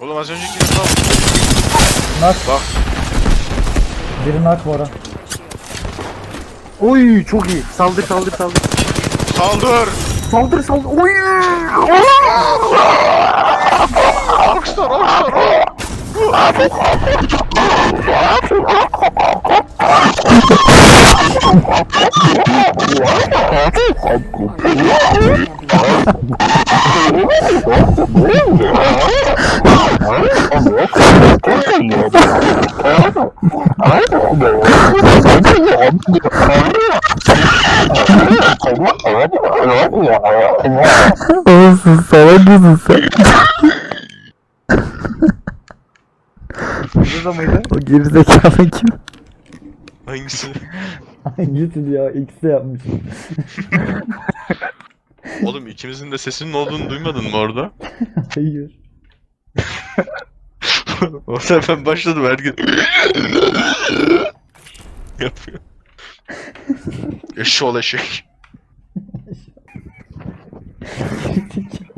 Oğlum az önceki insan Nak. Bak. Biri nak Bora. Oy çok iyi. Saldır saldır saldır. saldır. Saldır saldır. Oy. Rockstar Rockstar. Olsun salak mısın sen? Burada mıydı? O gerizekalı kim? Hangisi? Hangisi ya? X'de yapmış. Oğlum ikimizin de sesinin olduğunu duymadın mı orada? Hayır. Orada ben başladım her gün. Yapıyor. Eşşoğlu eşek.